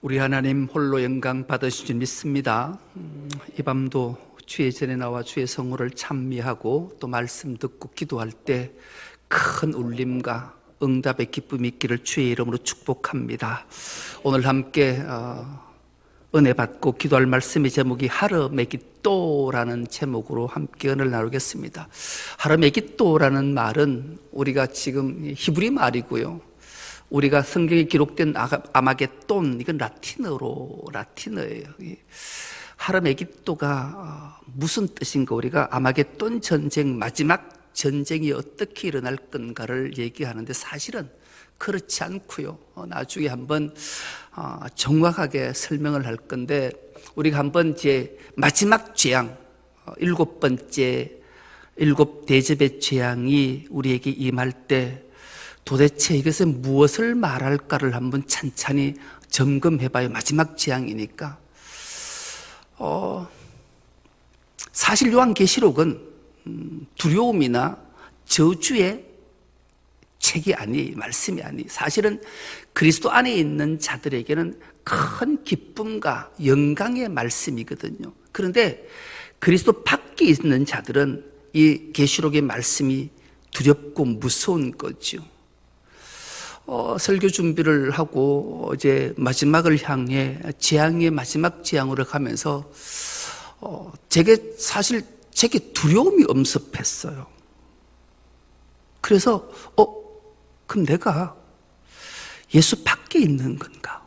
우리 하나님 홀로 영광 받으신 줄 믿습니다. 음, 이 밤도 주의 전에 나와 주의 성호를 찬미하고 또 말씀 듣고 기도할 때 큰 울림과 응답의 기쁨이 있기를 주의 이름으로 축복합니다. 오늘 함께 어, 은혜 받고 기도할 말씀의 제목이 하르메기또라는 제목으로 함께 은혜를 나누겠습니다. 하르메기또라는 말은 우리가 지금 히브리 말이고요. 우리가 성경에 기록된 아마겟돈 이건 라틴어로 라틴어예요. 이 하르메기또가 어, 무슨 뜻인가 우리가 아마겟돈 전쟁 마지막 전쟁이 어떻게 일어날 건가를 얘기하는데 사실은 그렇지 않고요. 어, 나중에 한번 어, 정확하게 설명을 할 건데 우리가 한번 이제 마지막 재앙 어, 일곱 번째 일곱 대접의 재앙이 우리에게 임할 때 도대체 이것에 무엇을 말할까를 한번 찬찬히 점검해봐요. 마지막 재앙이니까. 어, 사실 요한계시록은 음, 두려움이나 저주의 책이 아니, 말씀이 아니. 사실은 그리스도 안에 있는 자들에게는 큰 기쁨과 영광의 말씀이거든요. 그런데 그리스도 밖에 있는 자들은 이 계시록의 말씀이 두렵고 무서운 거죠. 어, 설교 준비를 하고 이제 마지막을 향해 재앙의 마지막 재앙으로 가면서 어, 제게 사실 제게 두려움이 엄습했어요. 그래서 어 그럼 내가 예수 밖에 있는 건가?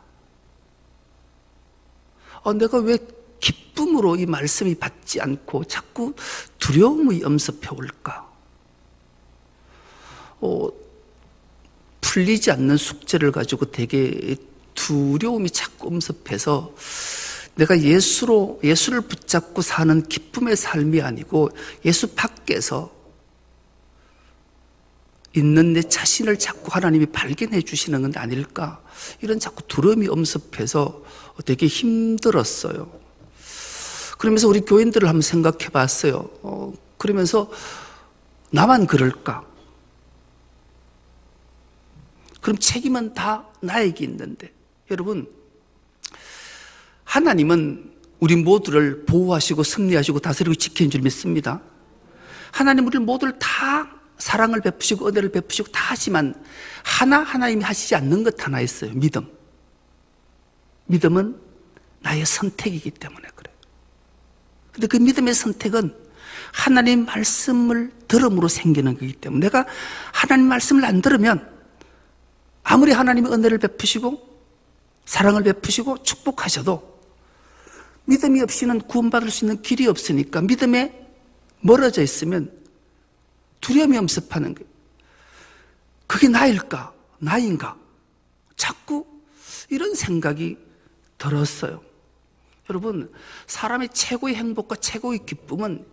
어, 내가 왜 기쁨으로 이 말씀이 받지 않고 자꾸 두려움이 엄습해 올까? 어, 풀리지 않는 숙제를 가지고 되게 두려움이 자꾸 엄습해서 내가 예수로, 예수를 붙잡고 사는 기쁨의 삶이 아니고 예수 밖에서 있는 내 자신을 자꾸 하나님이 발견해 주시는 건 아닐까? 이런 자꾸 두려움이 엄습해서 되게 힘들었어요. 그러면서 우리 교인들을 한번 생각해 봤어요. 어, 그러면서 나만 그럴까? 그럼 책임은 다 나에게 있는데. 여러분, 하나님은 우리 모두를 보호하시고 승리하시고 다스리고 지키는 줄 믿습니다. 하나님 우리 모두를 다 사랑을 베푸시고 은혜를 베푸시고 다 하지만 하나 하나님이 하시지 않는 것 하나 있어요. 믿음. 믿음은 나의 선택이기 때문에 그래요. 근데 그 믿음의 선택은 하나님 말씀을 들음으로 생기는 거기 때문에 내가 하나님 말씀을 안 들으면 아무리 하나님이 은혜를 베푸시고 사랑을 베푸시고 축복하셔도 믿음이 없이는 구원받을 수 있는 길이 없으니까 믿음에 멀어져 있으면 두려움이 엄습하는 거예요. 그게 나일까? 나인가? 자꾸 이런 생각이 들었어요. 여러분, 사람의 최고의 행복과 최고의 기쁨은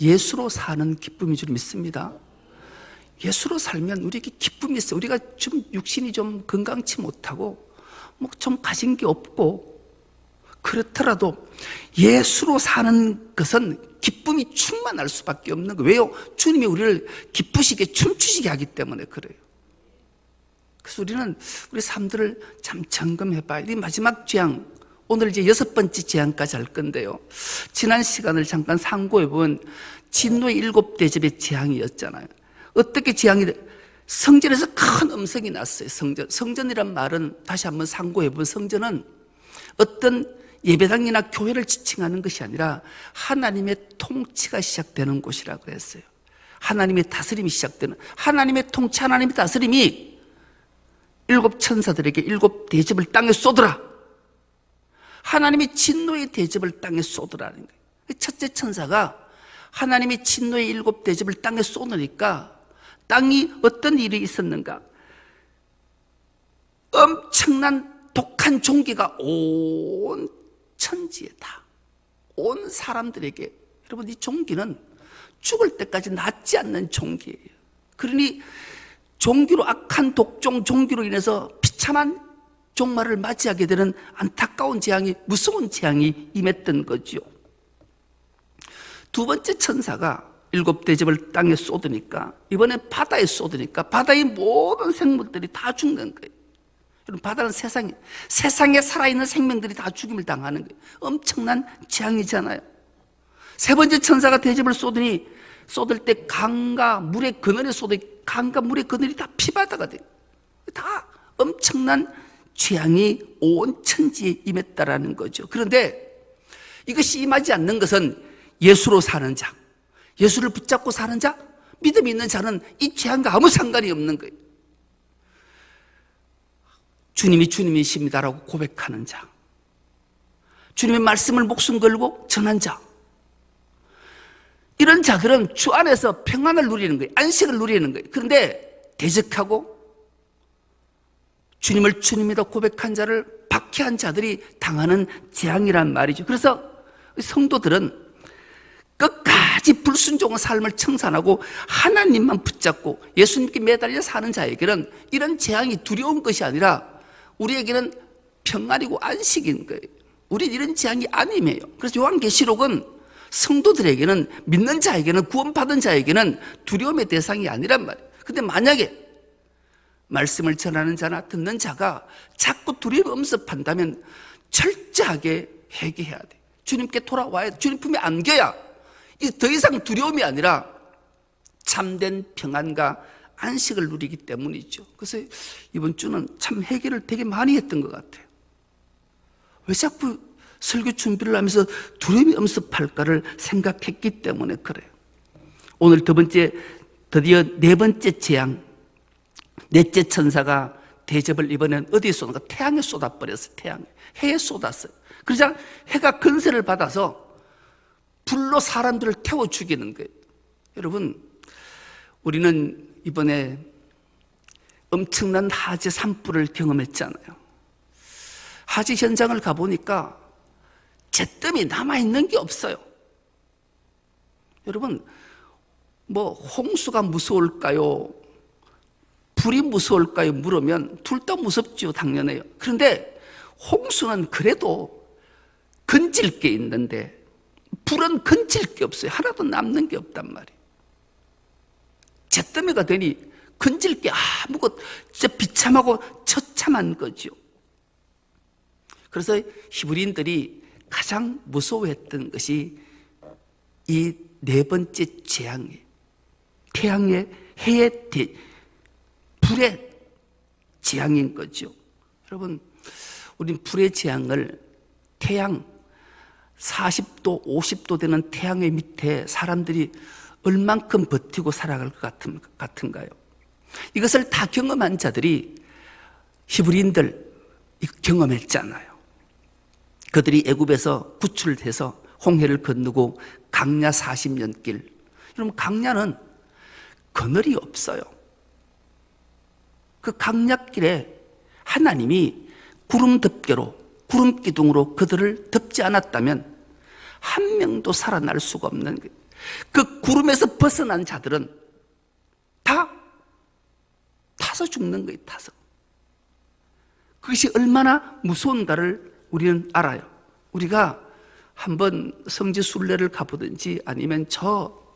예수로 사는 기쁨인 줄 믿습니다. 예수로 살면 우리에게 기쁨이 있어요. 우리가 좀 육신이 좀 건강치 못하고, 뭐 좀 가진 게 없고, 그렇더라도 예수로 사는 것은 기쁨이 충만할 수밖에 없는 거예요. 왜요? 주님이 우리를 기쁘시게 춤추시게 하기 때문에 그래요. 그래서 우리는 우리 삶들을 참 점검해 봐야 돼. 마지막 재앙, 오늘 이제 여섯 번째 재앙까지 할 건데요. 지난 시간을 잠깐 상고해 보면 진노의 일곱 대접의 재앙이었잖아요. 어떻게 재앙이 돼? 성전에서 큰 음성이 났어요. 성전. 성전이란 말은 다시 한번 상고해 보면 성전은 어떤 예배당이나 교회를 지칭하는 것이 아니라 하나님의 통치가 시작되는 곳이라고 했어요. 하나님의 다스림이 시작되는 하나님의 통치, 하나님의 다스림이 일곱 천사들에게 일곱 대접을 땅에 쏟으라. 하나님의 진노의 대접을 땅에 쏟으라는 거예요. 첫째 천사가 하나님의 진노의 일곱 대접을 땅에 쏟으니까 땅이 어떤 일이 있었는가? 엄청난 독한 종기가 온 천지에 다, 온 사람들에게, 여러분, 이 종기는 죽을 때까지 낫지 않는 종기예요. 그러니 종기로 악한 독종 종기로 인해서 비참한 종말을 맞이하게 되는 안타까운 재앙이, 무서운 재앙이 임했던 거죠. 두 번째 천사가 일곱 대접을 땅에 쏟으니까, 이번에 바다에 쏟으니까 바다의 모든 생물들이 다 죽는 거예요. 여러분, 바다는 세상에, 세상에 살아있는 생명들이 다 죽임을 당하는 거예요. 엄청난 재앙이잖아요. 세 번째 천사가 대접을 쏟으니 쏟을 때 강과 물의 그늘에 쏟으니 강과 물의 그늘이 다 피바다가 돼요. 다 엄청난 재앙이 온 천지에 임했다라는 거죠. 그런데 이것이 임하지 않는 것은 예수로 사는 자, 예수를 붙잡고 사는 자, 믿음 있는 자는 이 재앙과 아무 상관이 없는 거예요. 주님이 주님이십니다라고 고백하는 자, 주님의 말씀을 목숨 걸고 전한 자, 이런 자들은 주 안에서 평안을 누리는 거예요. 안식을 누리는 거예요. 그런데 대적하고 주님을 주님이다 고백한 자를 박해한 자들이 당하는 재앙이란 말이죠. 그래서 성도들은 끝까지 불순종의 삶을 청산하고 하나님만 붙잡고 예수님께 매달려 사는 자에게는 이런 재앙이 두려운 것이 아니라 우리에게는 평안이고 안식인 거예요. 우리 이런 재앙이 아님이에요. 그래서 요한계시록은 성도들에게는 믿는 자에게는 구원받은 자에게는 두려움의 대상이 아니란 말이에요. 근데 만약에 말씀을 전하는 자나 듣는 자가 자꾸 두려움 엄습한다면 철저하게 회개해야 돼. 주님께 돌아와야 돼. 주님 품에 안겨야 이 더 이상 두려움이 아니라 참된 평안과 안식을 누리기 때문이죠. 그래서 이번 주는 참 회개를 되게 많이 했던 것 같아요. 왜 자꾸 설교 준비를 하면서 두려움이 엄습할까를 생각했기 때문에 그래요. 오늘 두 번째, 드디어 네 번째 재앙, 넷째 천사가 대접을 이번엔 어디에 쏟는가? 태양에 쏟아버렸어요, 태양에. 해에 쏟았어요. 그러자 해가 근세를 받아서 불로 사람들을 태워 죽이는 거예요. 여러분, 우리는 이번에 엄청난 하지 산불을 경험했잖아요. 하지 현장을 가보니까 잿뜸이 남아있는 게 없어요. 여러분, 뭐, 홍수가 무서울까요? 불이 무서울까요? 물으면 둘 다 무섭죠, 당연해요. 그런데 홍수는 그래도 건질 게 있는데 불은 건질 게 없어요. 하나도 남는 게 없단 말이에요. 잿더미가 되니 건질 게 아무것도 진짜 비참하고 처참한 거죠. 그래서 히브리인들이 가장 무서워했던 것이 이 네 번째 재앙이에요. 태양의 해의 대, 불의 재앙인 거죠. 여러분, 우린 불의 재앙을 태양 40도, 50도 되는 태양의 밑에 사람들이 얼만큼 버티고 살아갈 것 같은, 같은가요? 이것을 다 경험한 자들이 히브리인들 경험했잖아요. 그들이 애굽에서 구출돼서 홍해를 건너고 강야 40년 길. 여러분 강야는 그늘이 없어요. 그 강약길에 하나님이 구름 덮개로 구름 기둥으로 그들을 덮지 않았다면 한 명도 살아날 수가 없는 거예요. 그 구름에서 벗어난 자들은 다 타서 죽는 거예요, 타서. 그것이 얼마나 무서운가를 우리는 알아요. 우리가 한번 성지 순례를 가보든지 아니면 저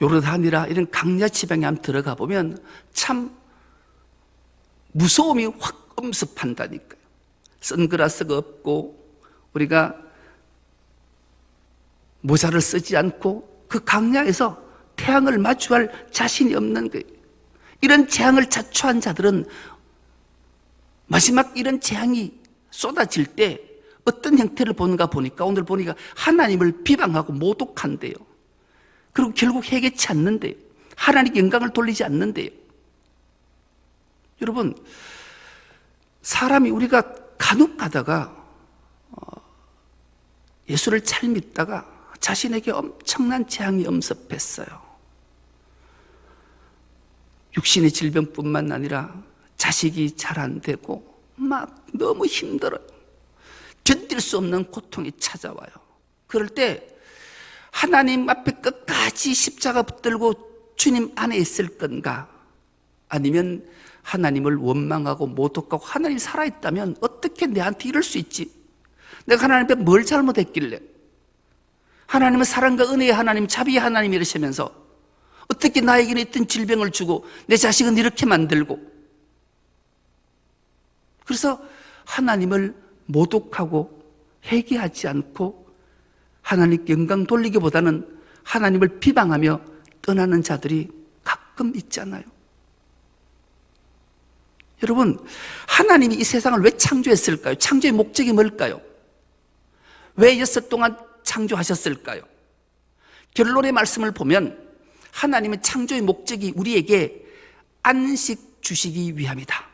요르단이라 이런 강야 지방에 한번 들어가 보면 참 무서움이 확 엄습한다니까요. 선글라스가 없고 우리가 모자를 쓰지 않고 그 강야에서 태양을 마주할 자신이 없는 거예요. 이런 재앙을 자초한 자들은 마지막 이런 재앙이 쏟아질 때 어떤 형태를 보는가 보니까 오늘 보니까 하나님을 비방하고 모독한대요. 그리고 결국 해결치 않는데요. 하나님 영광을 돌리지 않는데요. 여러분, 사람이 우리가 간혹 가다가 어, 예수를 잘 믿다가 자신에게 엄청난 재앙이 엄습했어요. 육신의 질병뿐만 아니라 자식이 잘 안 되고 막 너무 힘들어요. 견딜 수 없는 고통이 찾아와요. 그럴 때 하나님 앞에 끝까지 십자가 붙들고 주님 안에 있을 건가? 아니면 하나님을 원망하고 모독하고 하나님 살아있다면 어떻게 내한테 이럴 수 있지? 내가 하나님 앞에 뭘 잘못했길래? 하나님은 사랑과 은혜의 하나님, 자비의 하나님 이러시면서 어떻게 나에게는 있던 질병을 주고 내 자식은 이렇게 만들고 그래서 하나님을 모독하고 회개하지 않고 하나님께 영광 돌리기보다는 하나님을 비방하며 떠나는 자들이 가끔 있잖아요. 여러분, 하나님이 이 세상을 왜 창조했을까요? 창조의 목적이 뭘까요? 왜 여섯 동안 창조하셨을까요? 결론의 말씀을 보면 하나님은 창조의 목적이 우리에게 안식 주시기 위함이다.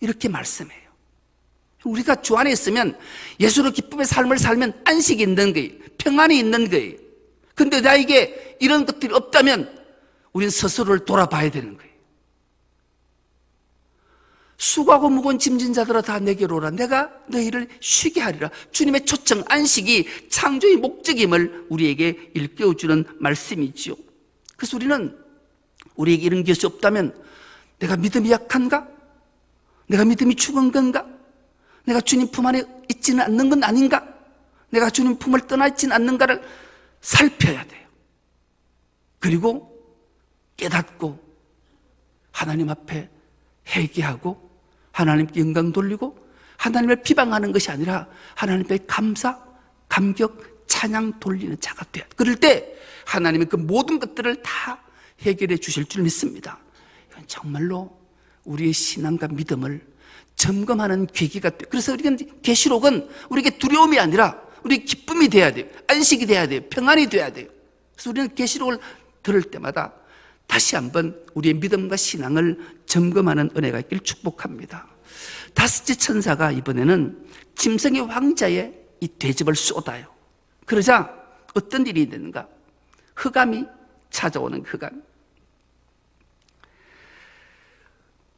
이렇게 말씀해요. 우리가 주 안에 있으면 예수로 기쁨의 삶을 살면 안식이 있는 거예요. 평안이 있는 거예요. 근데 나에게 이런 것들이 없다면 우리는 스스로를 돌아봐야 되는 거예요. 수고하고 무거운 짐진 자들아 다 내게로 오라. 내가 너희를 쉬게 하리라. 주님의 초청, 안식이 창조의 목적임을 우리에게 일깨워주는 말씀이지요. 그래서 우리는 우리에게 이런 것이 없다면 내가 믿음이 약한가? 내가 믿음이 죽은 건가? 내가 주님 품 안에 있지는 않는 건 아닌가? 내가 주님 품을 떠나 있지는 않는가를 살펴야 돼요. 그리고 깨닫고 하나님 앞에 회개하고 하나님께 영광 돌리고 하나님을 비방하는 것이 아니라 하나님께 감사, 감격, 찬양 돌리는 자가 돼. 그럴 때 하나님이 그 모든 것들을 다 해결해 주실 줄 믿습니다. 이건 정말로 우리의 신앙과 믿음을 점검하는 계기가 돼. 그래서 우리가 계시록은 우리에게 두려움이 아니라 우리 기쁨이 돼야 돼요. 안식이 돼야 돼요. 평안이 돼야 돼요. 그래서 우리는 계시록을 들을 때마다 다시 한번 우리의 믿음과 신앙을 점검하는 은혜가 있길 축복합니다. 다섯째 천사가 이번에는 짐승의 왕자의 이 대접을 쏟아요. 그러자 어떤 일이 되는가? 흑암이 찾아오는 흑암.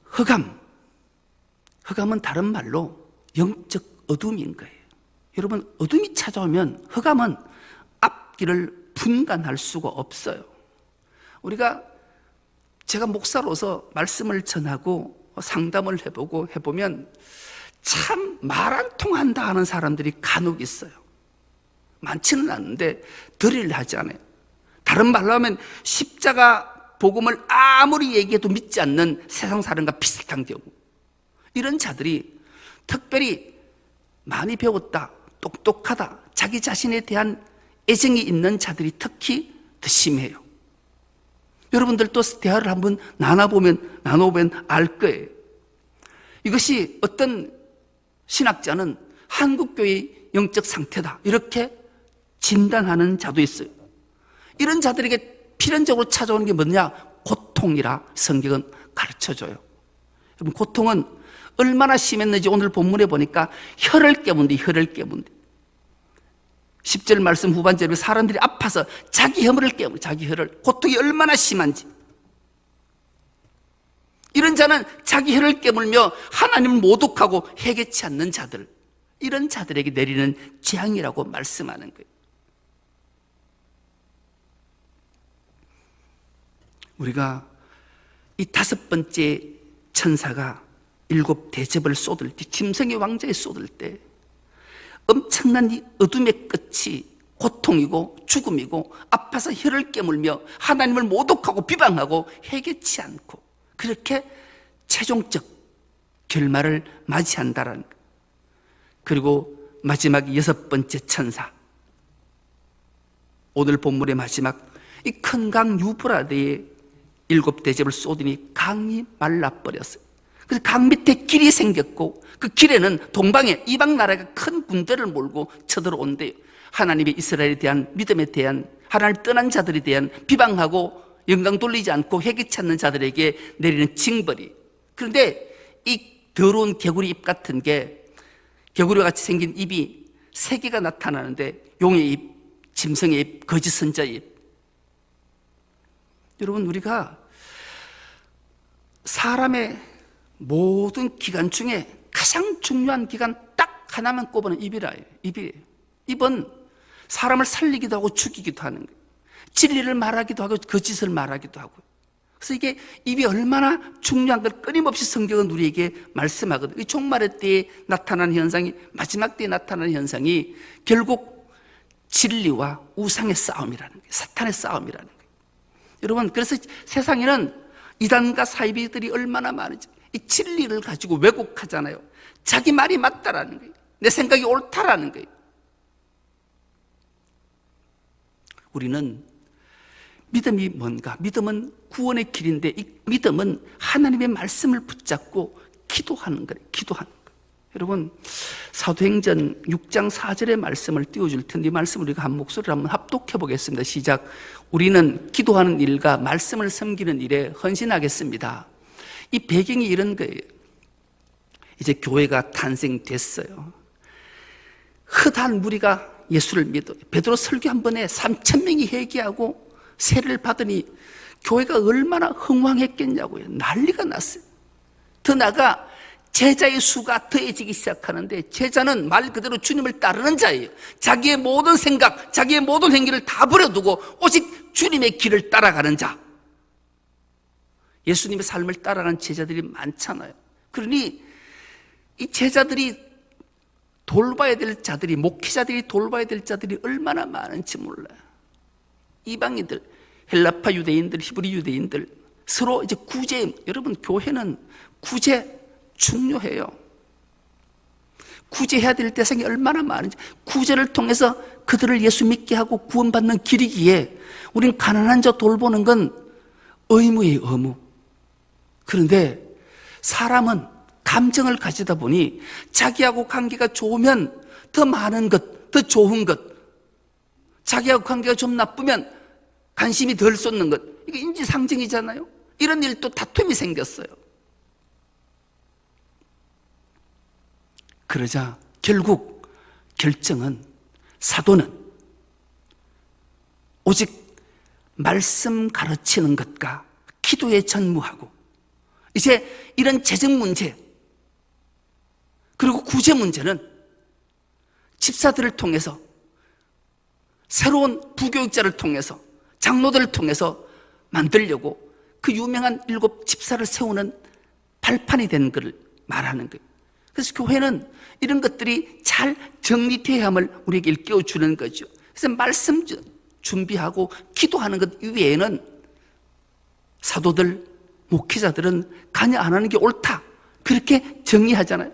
흑암. 흑암은 다른 말로 영적 어둠인 거예요. 여러분, 어둠이 찾아오면 흑암은 앞길을 분간할 수가 없어요. 우리가 제가 목사로서 말씀을 전하고 상담을 해보고 해보면 참 말 안 통한다 하는 사람들이 간혹 있어요. 많지는 않은데 들을 하지 않아요. 다른 말로 하면 십자가 복음을 아무리 얘기해도 믿지 않는 세상 사람과 비슷한 경우. 이런 자들이 특별히 많이 배웠다, 똑똑하다, 자기 자신에 대한 애정이 있는 자들이 특히 더 심해요. 여러분들도 대화를 한번 나눠보면, 나눠보면 알 거예요. 이것이 어떤 신학자는 한국교의 영적 상태다. 이렇게 진단하는 자도 있어요. 이런 자들에게 필연적으로 찾아오는 게 뭐냐? 고통이라 성경은 가르쳐 줘요. 여러분, 고통은 얼마나 심했는지 오늘 본문에 보니까 혀를 깨문데, 혀를 깨문데. 10절 말씀 후반절에 사람들이 아파서 자기 혀를 깨물, 자기 혀를. 고통이 얼마나 심한지. 이런 자는 자기 혀를 깨물며 하나님을 모독하고 해결치 않는 자들. 이런 자들에게 내리는 재앙이라고 말씀하는 거예요. 우리가 이 다섯 번째 천사가 일곱 대접을 쏟을 때, 짐승의 왕자에 쏟을 때, 엄청난 이 어둠의 끝이 고통이고 죽음이고 아파서 혀를 깨물며 하나님을 모독하고 비방하고 해결치 않고 그렇게 최종적 결말을 맞이한다라는 것. 그리고 마지막 여섯 번째 천사. 오늘 본문의 마지막 이 큰 강 유브라데에 일곱 대접을 쏟으니 강이 말라버렸어요. 그래서 강 밑에 길이 생겼고 그 길에는 동방에 이방 나라가 큰 군대를 몰고 쳐들어온대요. 하나님의 이스라엘에 대한 믿음에 대한 하나님을 떠난 자들에 대한 비방하고 영광 돌리지 않고 회개 찾는 자들에게 내리는 징벌이. 그런데 이 더러운 개구리 입 같은 게 개구리 같이 생긴 입이 세 개가 나타나는데 용의 입, 짐승의 입, 거짓 선자의 입. 여러분 우리가 사람의 모든 기간 중에 가장 중요한 기간 딱 하나만 꼽으는 입이라 입이에요. 입은 사람을 살리기도 하고 죽이기도 하는 거예요. 진리를 말하기도 하고 거짓을 말하기도 하고. 그래서 이게 입이 얼마나 중요한 걸 끊임없이 성경은 우리에게 말씀하거든요. 이 종말의 때에 나타나는 현상이 마지막 때에 나타나는 현상이 결국 진리와 우상의 싸움이라는 거예요. 사탄의 싸움이라는 거예요. 여러분, 그래서 세상에는 이단과 사이비들이 얼마나 많은지 이 진리를 가지고 왜곡하잖아요. 자기 말이 맞다라는 거예요. 내 생각이 옳다라는 거예요. 우리는 믿음이 뭔가? 믿음은 구원의 길인데 이 믿음은 하나님의 말씀을 붙잡고 기도하는 거예요. 기도하는 거예요. 여러분 사도행전 6장 4절의 말씀을 띄워줄 텐데 이 말씀 우리가 한 목소리를 한번 합독해 보겠습니다. 시작. 우리는 기도하는 일과 말씀을 섬기는 일에 헌신하겠습니다. 이 배경이 이런 거예요. 이제 교회가 탄생됐어요. 흩한 무리가 예수를 믿어. 베드로 설교 한 번에 3천 명이 회개하고 세례를 받으니 교회가 얼마나 흥왕했겠냐고요. 난리가 났어요. 더 나가 제자의 수가 더해지기 시작하는데 제자는 말 그대로 주님을 따르는 자예요. 자기의 모든 생각, 자기의 모든 행위를 다 버려두고 오직 주님의 길을 따라가는 자. 예수님의 삶을 따라가는 제자들이 많잖아요. 그러니 이 제자들이 돌봐야 될 자들이 목회자들이 돌봐야 될 자들이 얼마나 많은지 몰라요. 이방인들, 헬라파 유대인들, 히브리 유대인들 서로 이제 구제 여러분 교회는 구제 중요해요. 구제해야 될 대상이 얼마나 많은지 구제를 통해서 그들을 예수 믿게 하고 구원받는 길이기에 우린 가난한 자 돌보는 건 의무예요, 의무. 그런데 사람은 감정을 가지다 보니 자기하고 관계가 좋으면 더 많은 것, 더 좋은 것, 자기하고 관계가 좀 나쁘면 관심이 덜 쏟는 것, 이게 인지상정이잖아요. 이런 일도 다툼이 생겼어요. 그러자 결국 결정은 사도는 오직 말씀 가르치는 것과 기도에 전무하고 이제 이런 재정 문제 그리고 구제 문제는 집사들을 통해서 새로운 부교육자를 통해서 장로들을 통해서 만들려고 그 유명한 일곱 집사를 세우는 발판이 된 것을 말하는 거예요. 그래서 교회는 이런 것들이 잘 정리되어야 함을 우리에게 일깨워 주는 거죠. 그래서 말씀 준비하고 기도하는 것 이외에는 사도들, 목회자들은 관여 안 하는 게 옳다. 그렇게 정리하잖아요.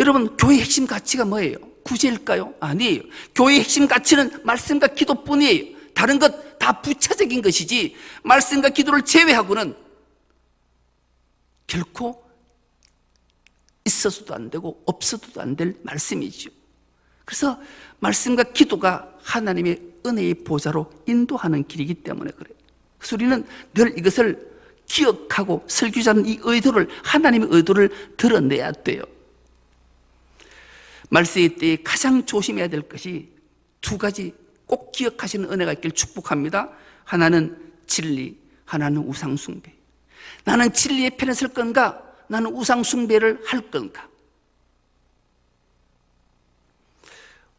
여러분, 교회의 핵심 가치가 뭐예요? 구제일까요? 아니에요. 교회의 핵심 가치는 말씀과 기도뿐이에요. 다른 것 다 부차적인 것이지, 말씀과 기도를 제외하고는 결코 있어서도 안 되고 없어도 안 될 말씀이죠. 그래서 말씀과 기도가 하나님의 은혜의 보좌로 인도하는 길이기 때문에 그래요. 그래서 우리는 늘 이것을 기억하고 설교자는 이 의도를 하나님의 의도를 드러내야 돼요. 말세의 때에 가장 조심해야 될 것이 두 가지 꼭 기억하시는 은혜가 있길 축복합니다. 하나는 진리, 하나는 우상숭배. 나는 진리의 편에 설 건가? 나는 우상숭배를 할 건가?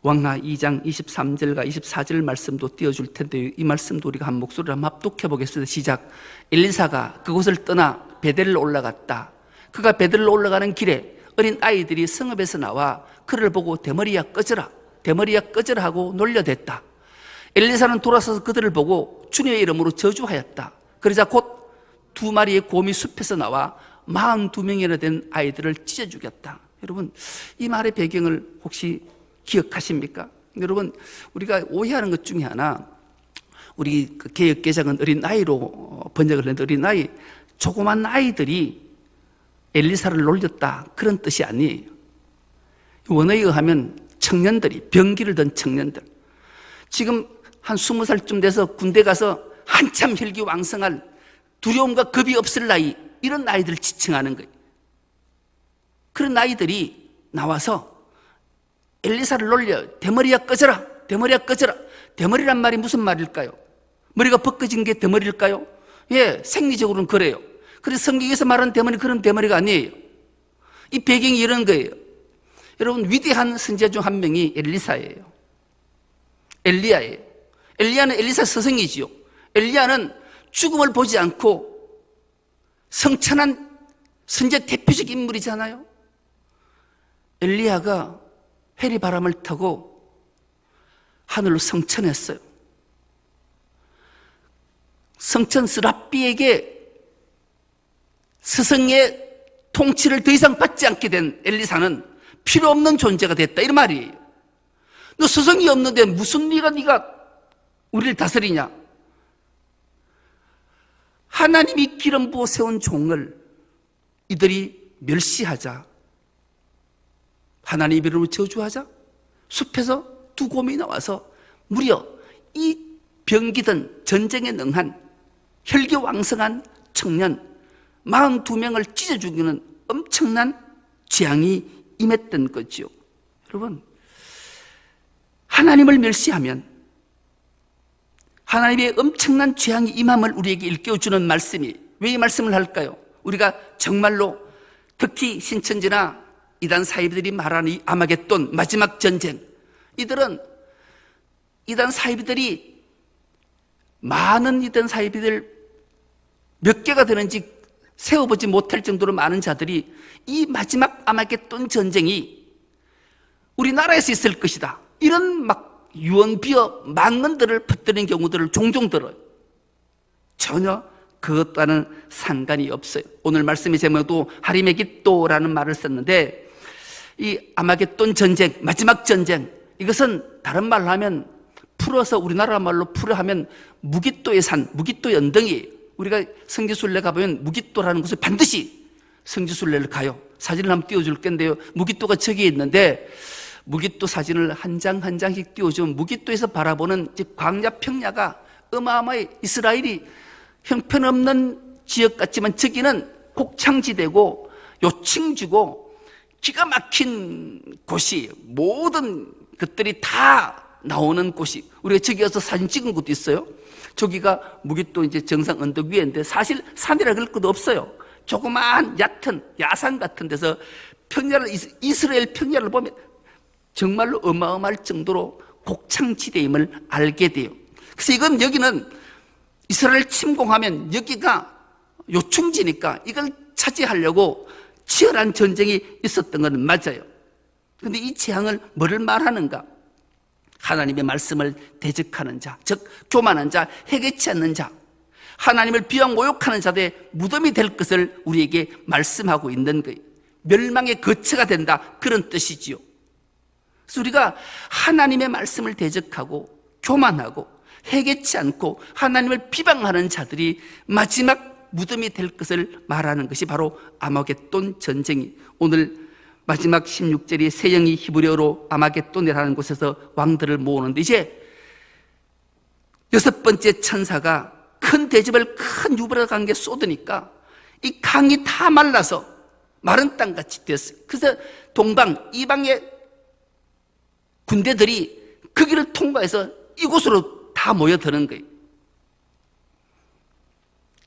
왕하 2장 23절과 24절 말씀도 띄워줄 텐데 이 말씀도 우리가 한 목소리로 한번 합독해 보겠습니다. 시작. 엘리사가 그곳을 떠나 베델을 올라갔다. 그가 베델을 올라가는 길에 어린 아이들이 성읍에서 나와 그를 보고 대머리야 꺼져라. 대머리야 꺼져라 하고 놀려댔다. 엘리사는 돌아서서 그들을 보고 주님의 이름으로 저주하였다. 그러자 곧 두 마리의 곰이 숲에서 나와 42명이나 된 아이들을 찢어 죽였다. 여러분, 이 말의 배경을 혹시 기억하십니까? 여러분, 우리가 오해하는 것 중에 하나, 우리 그 개혁개정은 어린 아이로 번역을 했는데 어린 아이, 조그만 아이들이 엘리사를 놀렸다. 그런 뜻이 아니에요. 원어에 의하면 청년들이, 병기를 든 청년들. 지금 한 스무 살쯤 돼서 군대 가서 한참 혈기왕성할 두려움과 겁이 없을 나이, 이런 나이들을 지칭하는 거예요. 그런 나이들이 나와서 엘리사를 놀려 대머리야 꺼져라 대머리야 꺼져라 대머리란 말이 무슨 말일까요? 머리가 벗겨진 게 대머리일까요? 예, 생리적으로는 그래요. 그래서 성경에서 말하는 대머리 그런 대머리가 아니에요. 이 배경이 이런 거예요. 여러분 위대한 선지자 중 한 명이 엘리사예요. 엘리야예요. 엘리야는 엘리사 스승이지요. 엘리야는 죽음을 보지 않고 성천한 선제 대표적 인물이잖아요. 엘리야가 해리 바람을 타고 하늘로 성천했어요. 성천 스랍비에게 스승의 통치를 더 이상 받지 않게 된 엘리사는 필요 없는 존재가 됐다 이런 말이에요. 너 스승이 없는데 무슨 네가 네가 우리를 다스리냐? 하나님이 기름 부어 세운 종을 이들이 멸시하자 하나님 이름으로 저주하자 숲에서 두 곰이 나와서 무려 이 병기든 전쟁에 능한 혈기왕성한 청년 42명을 찢어 죽이는 엄청난 재앙이 임했던 거지요. 여러분, 하나님을 멸시하면 하나님의 엄청난 재앙이 임함을 우리에게 일깨워주는 말씀이 왜 이 말씀을 할까요? 우리가 정말로 특히 신천지나 이단 사이비들이 말하는 이 아마겟돈 마지막 전쟁 이들은 이단 사이비들이 많은 이단 사이비들 몇 개가 되는지 세워보지 못할 정도로 많은 자들이 이 마지막 아마겟돈 전쟁이 우리나라에서 있을 것이다. 이런 막 유언비어 망언들을 퍼뜨리는 경우들을 종종 들어요. 전혀 그것과는 상관이 없어요. 오늘 말씀의 제목도 하리메기또라는 말을 썼는데 이 아마겟돈 전쟁, 마지막 전쟁 이것은 다른 말로 하면 풀어서 우리나라 말로 풀어 하면 무기또의 산, 무기또 연등이 우리가 성지순례 가보면 무기또라는 곳에 반드시 성지순례를 가요. 사진을 한번 띄워줄 건데요. 무기또가 저기 있는데 무기또 사진을 한 장 한 장씩 띄워주면 무기또에서 바라보는 이제 광야 평야가 어마어마히 이스라엘이 형편없는 지역 같지만 저기는 곡창지대고 요층지고 기가 막힌 곳이 모든 것들이 다 나오는 곳이 우리가 저기 가서 사진 찍은 곳도 있어요. 저기가 무기또 이제 정상 언덕 위인데 사실 산이라 그럴 것도 없어요. 조그마한 얕은 야산 같은 데서 평야를 이스라엘 평야를 보면 정말로 어마어마할 정도로 곡창지대임을 알게 돼요. 그래서 이건 여기는 이스라엘 침공하면 여기가 요충지니까 이걸 차지하려고 치열한 전쟁이 있었던 것은 맞아요. 근데 이 재앙을 뭐를 말하는가? 하나님의 말씀을 대적하는 자, 즉 교만한 자, 해결치 않는 자, 하나님을 비방 모욕하는 자들의 무덤이 될 것을 우리에게 말씀하고 있는 거예요. 멸망의 거처가 된다 그런 뜻이지요. 그래서 우리가 하나님의 말씀을 대적하고 교만하고 해결치 않고 하나님을 비방하는 자들이 마지막 무덤이 될 것을 말하는 것이 바로 아마겟돈 전쟁이 오늘 마지막 16절이 세영이 히브리어로 아마겟돈이라는 곳에서 왕들을 모으는데 이제 여섯 번째 천사가 큰 대접을 큰 유브라 강에 쏟으니까 이 강이 다 말라서 마른 땅같이 됐어요. 그래서 동방 이방의 군대들이 그 길을 통과해서 이곳으로 다 모여드는 거예요.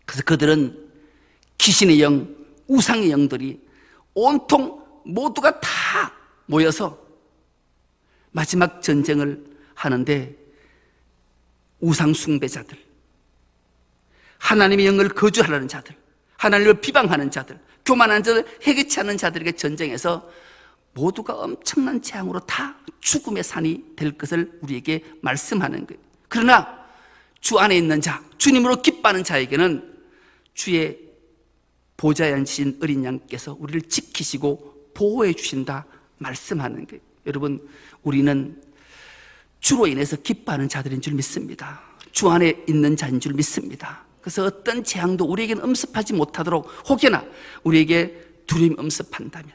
그래서 그들은 귀신의 영, 우상의 영들이 온통 모두가 다 모여서 마지막 전쟁을 하는데 우상 숭배자들, 하나님의 영을 거주하려는 자들, 하나님을 비방하는 자들, 교만한 자들, 해결치 않은 자들에게 전쟁에서 모두가 엄청난 재앙으로 다 죽음의 산이 될 것을 우리에게 말씀하는 거예요. 그러나 주 안에 있는 자, 주님으로 기뻐하는 자에게는 주의 보좌에 앉으신 어린 양께서 우리를 지키시고 보호해 주신다 말씀하는 거예요. 여러분, 우리는 주로 인해서 기뻐하는 자들인 줄 믿습니다. 주 안에 있는 자인 줄 믿습니다. 그래서 어떤 재앙도 우리에게는 엄습하지 못하도록 혹여나 우리에게 두려움 엄습한다면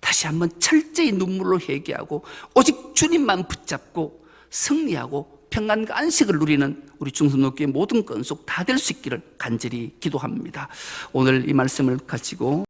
다시 한번 철저히 눈물로 회개하고 오직 주님만 붙잡고 승리하고 평안과 안식을 누리는 우리 중선노교의 모든 건속 다 될 수 있기를 간절히 기도합니다. 오늘 이 말씀을 가지고